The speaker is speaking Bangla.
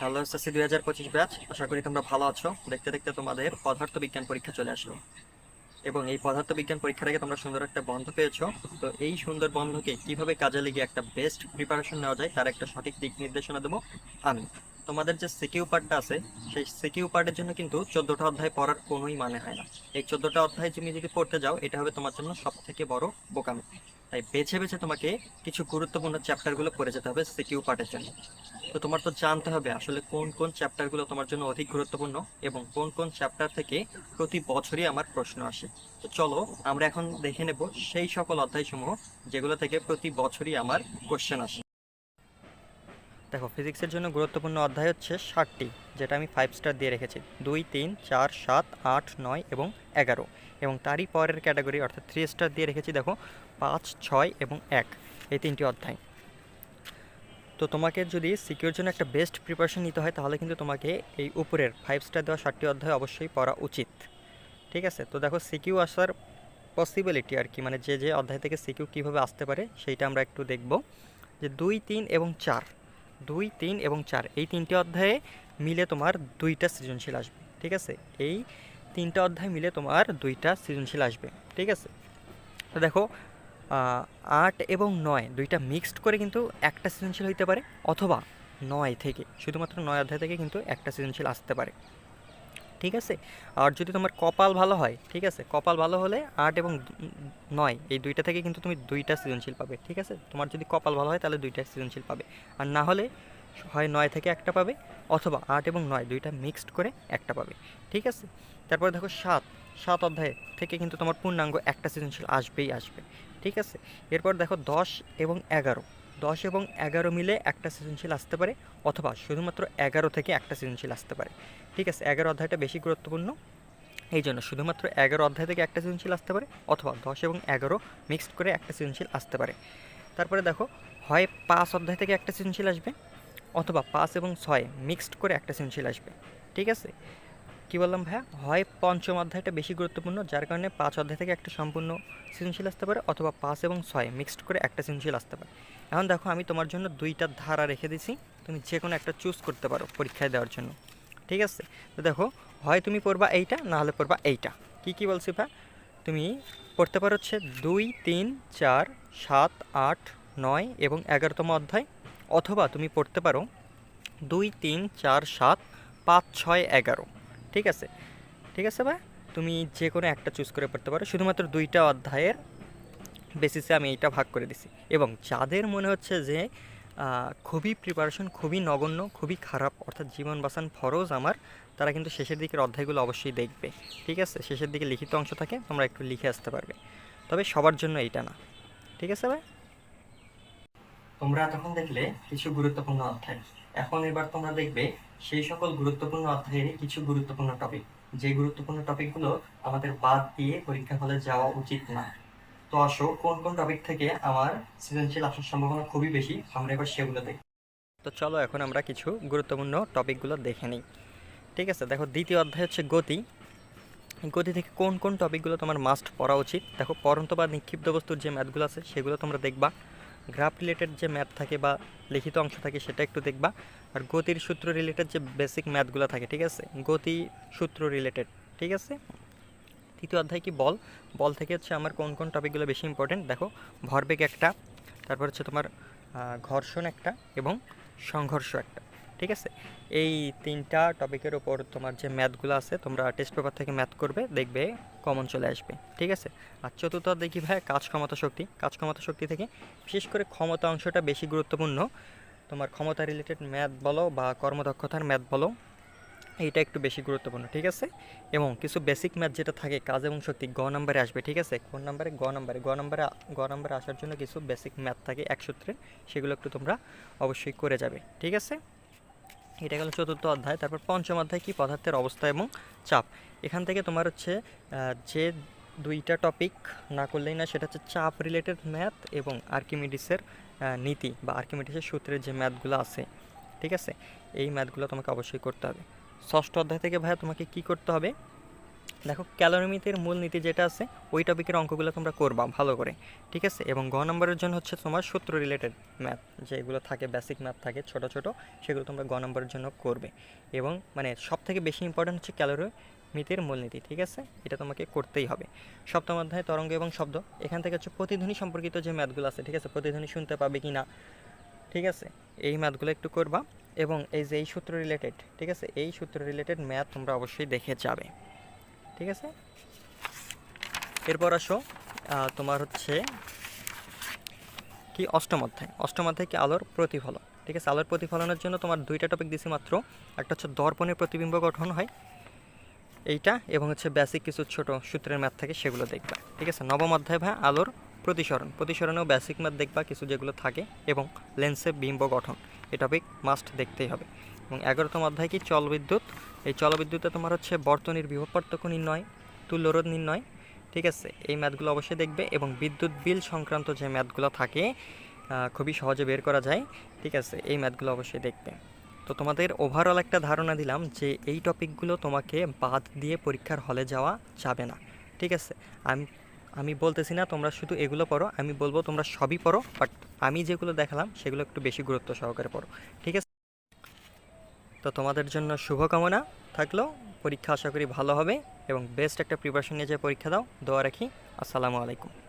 হ্যালো এসএসসি দুই হাজার পঁচিশ ব্যাচ। আশা করি তোমরা ভালো আছো। দেখতে দেখতে তোমাদের পদার্থ বিজ্ঞান পরীক্ষা চলে আসলো। এবং এই পদার্থ বিজ্ঞান পরীক্ষার আগে তোমরা সুন্দর একটা বন্ধ পেয়েছ। তো এই সুন্দর বন্ধকে কীভাবে কাজে লাগিয়ে একটা বেস্ট প্রিপারেশন নেওয়া যায়, তার একটা সঠিক দিক নির্দেশনা দেবো আমি। তোমাদের যে সিকিউ পার্টটা আছে, সেই সিকিউ পার্টের জন্য কিন্তু চোদ্দটা অধ্যায় পড়ার কোনোই মানে হয় না। এই চোদ্দটা অধ্যায় তুমি যদি পড়তে যাও, এটা হবে তোমার জন্য সব থেকে বড় বোকামি। তাই বেছে বেছে তোমাকে কিছু গুরুত্বপূর্ণ চ্যাপ্টারগুলো পড়ে যেতে হবে সিকিউ পার্টের জন্য। তো তোমার তো জানতে হবে আসলে কোন কোন চ্যাপ্টারগুলো তোমার জন্য অধিক গুরুত্বপূর্ণ এবং কোন কোন চ্যাপ্টার থেকে প্রতি বছরই আমার প্রশ্ন আসে। তো চলো, আমরা এখন দেখে নেব সেই সকল অধ্যায়সমূহ যেগুলো থেকে প্রতি বছরই আমার কোশ্চেন আসে। দেখো ফিজিক্সের জন্য গুরুত্বপূর্ণ অধ্যায় হচ্ছে ষাটটি, যেটা আমি ফাইভ স্টার দিয়ে রেখেছি। দুই, তিন, চার, সাত, আট, নয় এবং এগারো। এবং তারই পরের ক্যাটাগরি অর্থাৎ থ্রি স্টার দিয়ে রেখেছি, দেখো, পাঁচ, ছয় এবং এক, এই তিনটি অধ্যায়। তো তোমাকে যদি সিকিউর জন্য একটা বেস্ট প্রিপারেশন নিতে হয়, তাহলে কিন্তু তোমাকে এই উপরের ফাইভ স্টার দেওয়া ষাটটি অধ্যায় অবশ্যই পড়া উচিত। ঠিক আছে? তো দেখো সিকিউ আসার পসিবিলিটি আর কি মানে যে যে অধ্যায় থেকে সিকিউ কীভাবে আসতে পারে, সেইটা আমরা একটু দেখব। যে দুই, তিন এবং চার দুই, তিন এবং চার। এই তিনটি অধ্যায়ে মিলে তোমার দুইটা সৃজনশীল আসবে, ঠিক আছে? এই তিনটা অধ্যায় মিলে তোমার দুইটা সৃজনশীল আসবে, ঠিক আছে? তো দেখো আট এবং নয় দুইটা মিক্সড করে কিন্তু একটা সৃজনশীল হইতে পারে, অথবা নয় থেকে, শুধুমাত্র নয় অধ্যায় থেকে কিন্তু একটা সৃজনশীল আসতে পারে। ঠিক আছে? আর যদি তোমার কপাল ভালো হয়, ঠিক আছে? কপাল ভালো হলে আট এবং নয়, এই দুইটা থেকে কিন্তু তুমি দুইটা সৃজনশীল পাবে, ঠিক আছে? তোমার যদি কপাল ভালো হয় তাহলে দুইটা সৃজনশীল পাবে। আর না হলে হয় নয় থেকে একটা পাবে, অথবা আট এবং নয় দুইটা মিক্সড করে একটা পাবে, ঠিক আছে? তারপরে দেখো সাত সাত অধ্যায় থেকে কিন্তু তোমার পূর্ণাঙ্গ একটা সৃজনশীল আসবেই আসবে, ঠিক আছে? এরপর দেখো দশ এবং এগারো দশ এবং এগারো মিলে একটা সৃজনশীল আসতে পারে, অথবা শুধুমাত্র এগারো থেকে একটা সৃজনশীল আসতে পারে। ঠিক আছে, এগারো অধ্যায়টা বেশি গুরুত্বপূর্ণ। এই জন্য শুধুমাত্র এগারো অধ্যায় থেকে একটা সৃজনশীল আসতে পারে, অথবা দশ এবং এগারো মিক্সড করে একটা সৃজনশীল আসতে পারে। তারপরে দেখো, হয় পাঁচ অধ্যায় থেকে একটা সৃজনশীল আসবে, অথবা পাঁচ এবং ছয় মিক্সড করে একটা সৃজনশীল আসবে। ঠিক আছে? কী বললাম ভাইয়া? হয় পঞ্চম অধ্যায়টা বেশি গুরুত্বপূর্ণ, যার কারণে পাঁচ অধ্যায় থেকে একটা সম্পূর্ণ সৃজনশীল আসতে পারে, অথবা পাঁচ এবং ছয় মিক্সড করে একটা সৃজনশীল আসতে পারে। এখন দেখো, আমি তোমার জন্য দুইটা ধারা রেখে দিছি, তুমি যে কোনো একটা চুজ করতে পারো পরীক্ষায় দেওয়ার জন্য। ঠিক আছে? তো দেখো, হয় তুমি পড়বা এইটা, না হলে পড়বা এইটা। কি কি বলছি ভাই তুমি পড়তে পারো হচ্ছে দুই, তিন, চার, সাত, আট, নয় এবং এগারোতম অধ্যায়, অথবা তুমি পড়তে পারো দুই, তিন, চার, সাত, পাঁচ, ছয়, এগারো। ঠিক আছে? ঠিক আছে ভাই? তুমি যে কোনো একটা চুজ করে পড়তে পারো। শুধুমাত্র দুইটা অধ্যায়ের বেসিসে আমি এইটা ভাগ করে দিছি। এবং যাদের মনে হচ্ছে যে খুবই প্রিপারেশন খুবই নগণ্য, খুবই খারাপ, অর্থাৎ জীবন বাঁচান ফরজ আমার, তারা কিন্তু শেষের দিকের অধ্যায়গুলো অবশ্যই দেখবে। ঠিক আছে? শেষের দিকে লিখিত অংশ থাকে, তোমরা একটু লিখে আসতে পারবে। তবে সবার জন্য এইটা না। ঠিক আছে ভাই? তোমরা তখন দেখলে কিছু গুরুত্বপূর্ণ অধ্যায়। এখন এবার তোমরা দেখবে সেই সকল গুরুত্বপূর্ণ অধ্যায়ের কিছু গুরুত্বপূর্ণ টপিক যে গুরুত্বপূর্ণ টপিকগুলো আমাদের বাদ দিয়ে পরীক্ষা হলে যাওয়া উচিত না। তো আসো, কোন কোন টপিক থেকে আমার সৃজনশীল আসার সম্ভাবনা খুবই বেশি, আমরা এবার সেগুলো দেখি। তো চলো এখন আমরা কিছু গুরুত্বপূর্ণ টপিকগুলো দেখে নিই। ঠিক আছে, দেখো দ্বিতীয় অধ্যায় হচ্ছে গতি। গতি থেকে কোন কোন টপিকগুলো তোমার মাস্ট পড়া উচিত? দেখো পরন্ত বা নিক্ষিপ্ত বস্তুর যে ম্যাথগুলো আছে, সেগুলো তোমরা দেখবা। গ্রাফ রিলেটেড যে ম্যাথ থাকে বা লিখিত অংশ থাকে সেটা একটু দেখবা। আর গতির সূত্র রিলেটেড যে বেসিক ম্যাথগুলো থাকে, ঠিক আছে? গতি সূত্র রিলেটেড ঠিক আছে? তৃতীয় অধ্যায় কি? বল। বল থেকে হচ্ছে আমার কোন কোন টপিকগুলো বেশি ইম্পর্টেন্ট দেখো ভরবেগ একটা, তারপর হচ্ছে তোমার ঘর্ষণ একটা এবং সংঘর্ষ একটা। ঠিক আছে? এই তিনটা টপিকের ওপর তোমার যে ম্যাথগুলো আছে, তোমরা টেস্ট পেপার থেকে ম্যাথ করবে, দেখবে কমন চলে আসবে, ঠিক আছে? আর চতুর্থ দেখি ভাই, কাজ ক্ষমতা শক্তি। কাজ ক্ষমতা শক্তি থেকে বিশেষ করে ক্ষমতা অংশটা বেশি গুরুত্বপূর্ণ। তোমার ক্ষমতা রিলেটেড ম্যাথ বলো বা কর্মদক্ষতার ম্যাথ বলো, এইটা একটু বেশি গুরুত্বপূর্ণ, ঠিক আছে? এবং কিছু বেসিক ম্যাথ যেটা থাকে, কাজ এবং শক্তি, গ নাম্বারে আসবে, ঠিক আছে? কোন নাম্বারে? গ নাম্বারে। গ নাম্বারে গ নাম্বারে আসার জন্য কিছু বেসিক ম্যাথ থাকে এক সূত্রে, সেগুলো একটু তোমরা অবশ্যই করে যাবে, ঠিক আছে? এটা গেল চতুর্থ অধ্যায়, তারপর পঞ্চম অধ্যায়, কি পদার্থের অবস্থা এবং চাপ। এখান থেকে তোমার হচ্ছে যে দুইটা টপিক না করলেই না, সেটা হচ্ছে চাপ রিলেটেড ম্যাথ এবং আর্কিমিডিসের নীতি বা আর্কিমিডিসের সূত্রের যে ম্যাথগুলো আছে, ঠিক আছে? এই ম্যাথগুলো তোমাকে অবশ্যই করতে হবে। ষষ্ঠ অধ্যায় থেকে ভাইয়া তোমাকে কি করতে হবে? দেখো ক্যালোরিমিতের মূল নীতি যেটা আছে, ওই টপিকের অঙ্কগুলো তোমরা করবা ভালো করে, ঠিক আছে? এবং গ নম্বরের জন্য হচ্ছে তোমার সূত্র রিলেটেড ম্যাথ যেগুলো থাকে বেসিক ম্যাথ থাকে, ছোট ছোট, সেগুলো তোমরা গ নম্বরের জন্য করবে। এবং মানে সব থেকে বেশি ইম্পর্টেন্ট হচ্ছে ক্যালোরি মিতের মূলনীতি ঠিক আছে? এটা তোমাকে করতেই হবে। সপ্তম অধ্যায় তরঙ্গ এবং শব্দ, এখান থেকে হচ্ছে প্রতিধ্বনি সম্পর্কিত যে ম্যাথগুলো আছে, ঠিক আছে? প্রতিধ্বনি শুনতে পাবে কি না ঠিক আছে? এই ম্যাথগুলো একটু করবা, এবং এই যে এই সূত্র রিলেটেড ঠিক আছে? এই সূত্র রিলেটেড ম্যাথ তোমরা অবশ্যই দেখে যাবে। ঠিক আছে? এরপর আসো তোমার হচ্ছে কি অষ্টম অধ্যায়। অষ্টম অধ্যায় কি আলোর প্রতিফলন। ঠিক আছে? আলোর প্রতিফলনের জন্য তোমার দুইটা টপিক দিছি মাত্র। একটা হচ্ছে দর্পণের প্রতিবিম্ব গঠন হয়, এইটা এবং হচ্ছে বেসিক কিছু ছোট সূত্রের ম্যাথ থাকে, সেগুলো দেখবা। ঠিক আছে? নবম অধ্যায় ভাই আলোর প্রতিসরণ। প্রতিসরণেও বেসিক ম্যাথ দেখবা, কিছু যেগুলো থাকে এবং লেন্সে বিম্ব গঠন। এ টপিক মাস্ট দেখতেই হবে। এবং এগারোতম অধ্যায় কি জলবিদ্যুৎ এই জলবিদ্যুতে তোমার হচ্ছে বর্তনীর বিভব পার্থক্য নির্ণয়, তুল্যরোধ নির্ণয়, ঠিক আছে? এই ম্যাথগুলো অবশ্যই দেখবে এবং বিদ্যুৎ বিল সংক্রান্ত যে ম্যাথগুলো থাকে খুবই সহজে বের করা যায়, ঠিক আছে? এই ম্যাথগুলো অবশ্যই দেখবে। তো তোমাদের ওভারঅল একটা ধারণা দিলাম যে এই টপিকগুলো তোমাকে বাদ দিয়ে পরীক্ষার হলে যাওয়া যাবে না, ঠিক আছে? আমি আমি বলতেছি না তোমরা শুধু এগুলো পড়ো, আমি বলব তোমরা সবই পড়ো বাট আমি যেগুলো দেখালাম সেগুলো একটু বেশি গুরুত্ব সহকারে পড়ো, ঠিক আছে? তো তোমাদের জন্য শুভকামনা। থাকল, পরীক্ষা আশা করি ভালো হবে এবং বেস্ট একটা প্রিপারেশন নিয়ে যে পরীক্ষা দাও, দোয়া রাখি। আসসালামু আলাইকুম।